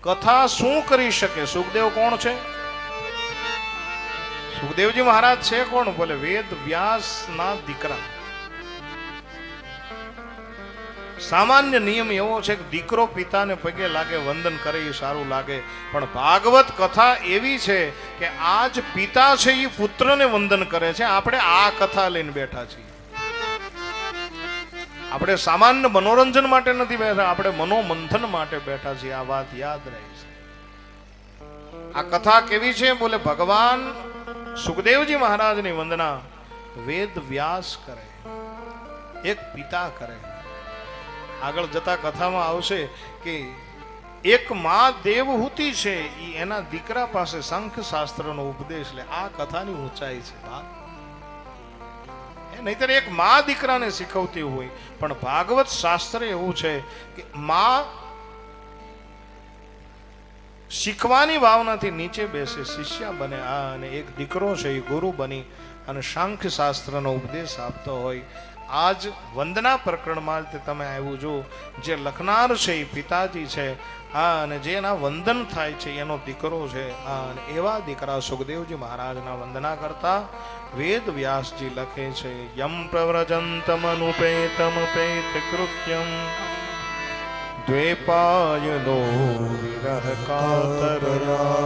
કથા શું કરી શકે? સુખદેવ કોણ છે? સુખદેવજી મહારાજ છે કોણ? બોલે, વેદ વ્યાસ ના દીકરા. સામાન્ય નિયમ એવો છે કે દીકરો પિતાને પગે લાગે, વંદન કરે, એ સારું લાગે. પણ ભાગવત કથા એવી છે કે આજ પિતા છે, એ પુત્રને વંદન કરે છે. આપણે આ કથા લઈને બેઠા છીએ. આપણે સામાન્ય મનોરંજન માટે નથી બેઠા, આપણે મનોમંથન માટે બેઠા છીએ. આ વાત યાદ રહી છે. આ કથા કેવી છે? બોલે, ભગવાન સુખદેવજી મહારાજની વંદના વેદ વ્યાસ કરે, એક પિતા કરે. આગળ જતા કથામાં આવશે કે, એક માં દેવહૂતિ છે એ એના દીકરા પાસે શંખ શાસ્ત્રનો ઉપદેશ લે. આ કથાની ઊંચાઈ છે એ નહીતર એક માં દીકરાને શીખવતી હોય. પણ ભાગવત શાસ્ત્ર એવું છે કે મા શીખવાની ભાવનાથી નીચે બેસે, શિષ્ય બને. આ અને એક દીકરો છે, એ ગુરુ બની અને શાંખ શાસ્ત્રનો ઉપદેશ આપતો હોય. આજ વંદના પ્રકરણમાં જ તમે આવ્યું જો જે લખનાર છે એ પિતાજી છે. હા, અને જેના વંદન થાય છે, એનો દીકરો છે. હા, અને એવા દીકરા સુખદેવજી મહારાજના વંદના કરતા વેદ વ્યાસજી લખે છે, યમ પ્રવ્રજંતમનુપેતમ પેત કૃત્યમ દ્વેપાયનો વિરહ કાતરરાજુહાવ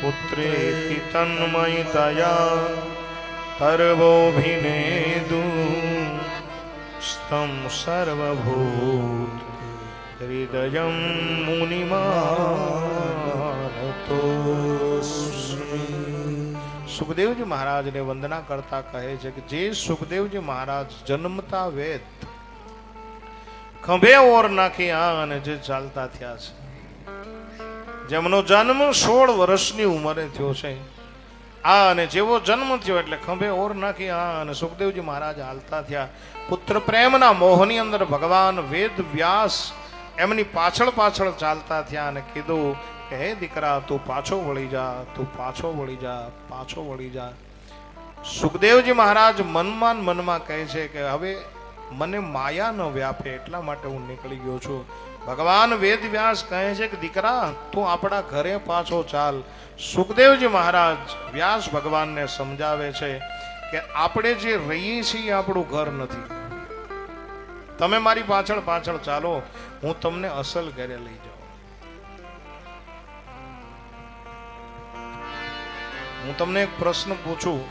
પુત્રેતિ તન્મયતયા તર્વોભિનેદુ स्तं સર્વભૂત હૃદયમ મુનિમાનતો સુખદેવજી મહારાજને વંદના કરતા કહે છે કે જે સુખદેવજી મહારાજ જન્મતા વેદ ખંભે ઓર નાખી આ અને જે ચાલતા થયા છે. જેમનો જન્મ સોળ વર્ષની ઉંમરે થયો છે આ અને જેવો જન્મ થયો એટલે ખંભે ઓર નાખી, આ અને સુખદેવજી મહારાજ હાલતા થયા. પુત્ર પ્રેમના મોહની અંદર ભગવાન વેદ વ્યાસ એમની પાછળ પાછળ ચાલતા થયા અને કીધું કે, હે દીકરા, તું પાછો વળી જા, તું પાછો વળી જા, પાછો વળી જા. સુખદેવજી મહારાજ મનમાં મનમાં કહે છે કે, હવે મને માયા ન વ્યાપે એટલા માટે હું નીકળી ગયો છું. ભગવાન વેદ વ્યાસ કહે છે કે, દીકરા, તું આપણા ઘરે પાછો ચાલ. સુખદેવજી મહારાજ વ્યાસ ભગવાનને સમજાવે છે કે, આપણે જે રહીએ છીએ આપણું ઘર નથી. તમે મારી પાછળ પાછળ ચાલો, હું તમને અસલ ઘરે લઈ જાઉં. હું તમને એક પ્રશ્ન પૂછું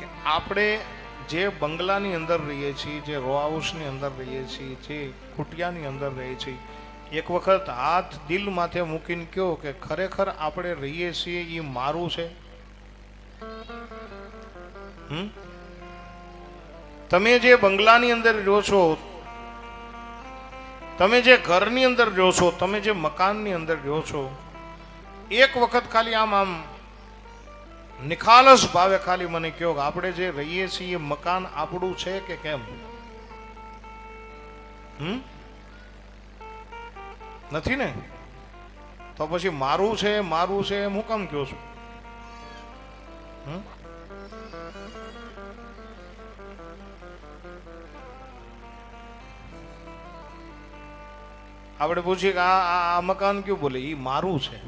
કે, આપણે જે બંગલાની અંદર રહીએ છીએ, જે રો હાઉસની અંદર રહીએ છીએ, જે કુટિયાની અંદર રહીએ છીએ, એક વખત હાથ દિલ માથે મૂકીને કહો કે ખરેખર આપણે રહીએ છીએ એ મારું છે? તમે જે બંગલાની અંદર રહ્યો છો, તમે જે ઘરની અંદર રહ્યો છો, તમે જે મકાનની અંદર રહ્યો છો, એક વખત ખાલી આમ આમ નિખાલસ ભાવે ખાલી મને કહો કે આપણે જે રહીએ છીએ મકાન આપણું છે કે કેમ? હમ? નથી ને? તો પછી મારું છે મારું છે, એમ હું કામ કહો છું? હમ? આપણે પૂછીએ કે આ આ- મકાન કયું બોલે? એ મારું છે.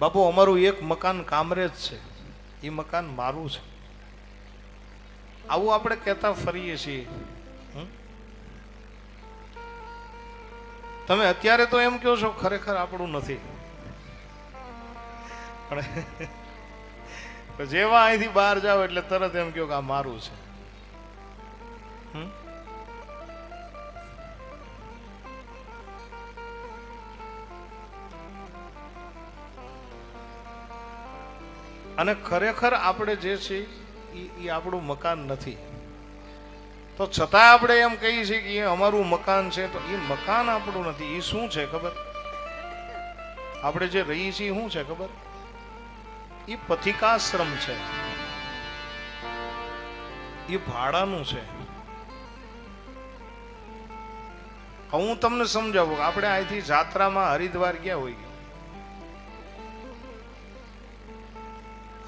બાપુ, અમારું એક મકાન કામરેજ છે. એ મકાન મારું છે આવું આપણે કહેતા ફરીએ છીએ? તમે અત્યારે તો એમ કહો છો, ખરેખર આપણું નથી પણ જેવા અહીંથી બહાર જાઓ એટલે તરત એમ કહો કે આ મારું છે હમ? અને ખરેખર આપણે જે છે એ આપણું મકાન નથી. તો છતાં આપણે એમ કહીએ છીએ કે એ અમારું મકાન છે, તો એ મકાન આપણું નથી. એ શું છે ખબર? આપણે જે રહીએ છીએ શું છે ખબર? એ પથિકાશ્રમ છે. એ ભાડાનું છે. હું તમને સમજાવું આપણે અહીંથી જાત્રામાં હરિદ્વાર ગયા હોય.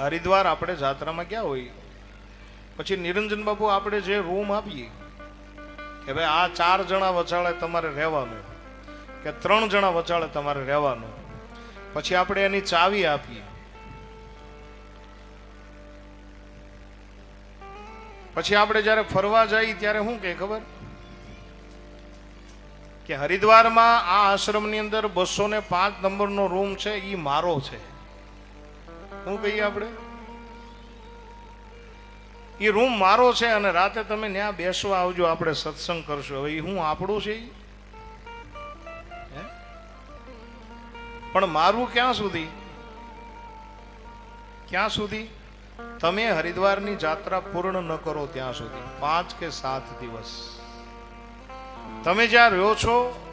હરિદ્વાર આપણે જાત્રામાં ગયા હોય, પછી નિરંજન બાબુ આપણે જે રૂમ આપીએ, કે ભાઈ આ ચાર જણા વચાળે તમારે રહેવાનું, કે ત્રણ જણા વચાળે તમારે રહેવાનું, પછી આપણે એની ચાવી આપીએ. પછી આપણે જ્યારે ફરવા જઈએ ત્યારે શું કે ખબર? કે હરિદ્વારમાં આ આશ્રમની અંદર બસો ને પાંચ નંબરનો રૂમ છે એ મારો છે. શું કહીએ આપણે? એ રૂમ મારો છે અને રાતે તમે ત્યાં બેસવા આવજો, આપણે સત્સંગ કરશો. હવે એ હું આપણું છે? પણ મારું ક્યાં સુધી? ક્યાં સુધી? તમે હરિદ્વારની જાત્રા પૂર્ણ ન કરો ત્યાં સુધી. પાંચ કે સાત દિવસ. તમે જ્યાં રહ્યો છો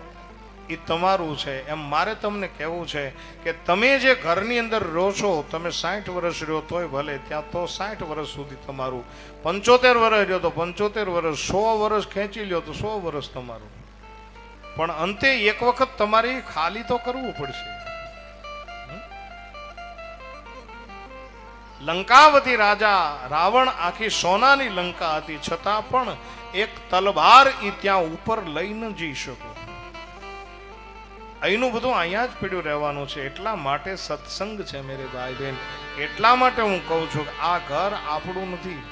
એ તમારું છે. એમ મારે તમને કહેવું છે કે તમે જે ઘરની અંદર રહો છો, તમે સાઠ વર્ષ રહ્યો તોય ભલે, ત્યાં તો સાઠ વર્ષ સુધી તમારું. પંચોતેર વર્ષ રહ્યો તો પંચોતેર વર્ષ, સો વર્ષ ખેંચી લ્યો તો સો વર્ષ તમારું. પણ અંતે એક વખત તમારે ખાલી તો કરવું પડશે. લંકાવતી રાજા રાવણ આખી સોનાની લંકા હતી, છતાં પણ એક તલવાર ઈ ત્યાં ઉપર લઈ ન જઈ શકો. અહીંનું બધું અહીંયા જ પડ્યું રહેવાનું છે. એટલા માટે સત્સંગ છે મેરે ભાઈ બહેન એટલા માટે હું કહું છું કે આ ઘર આપણું નથી.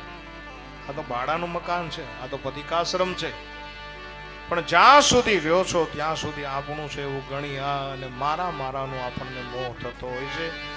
આ તો ભાડાનું મકાન છે, આ તો પતિકાશ્રમ છે. પણ જ્યાં સુધી રહ્યો છો, ત્યાં સુધી આપણું છે એવું ગણી અને મારા મારાનું આપણને મોહ થતો હોય છે.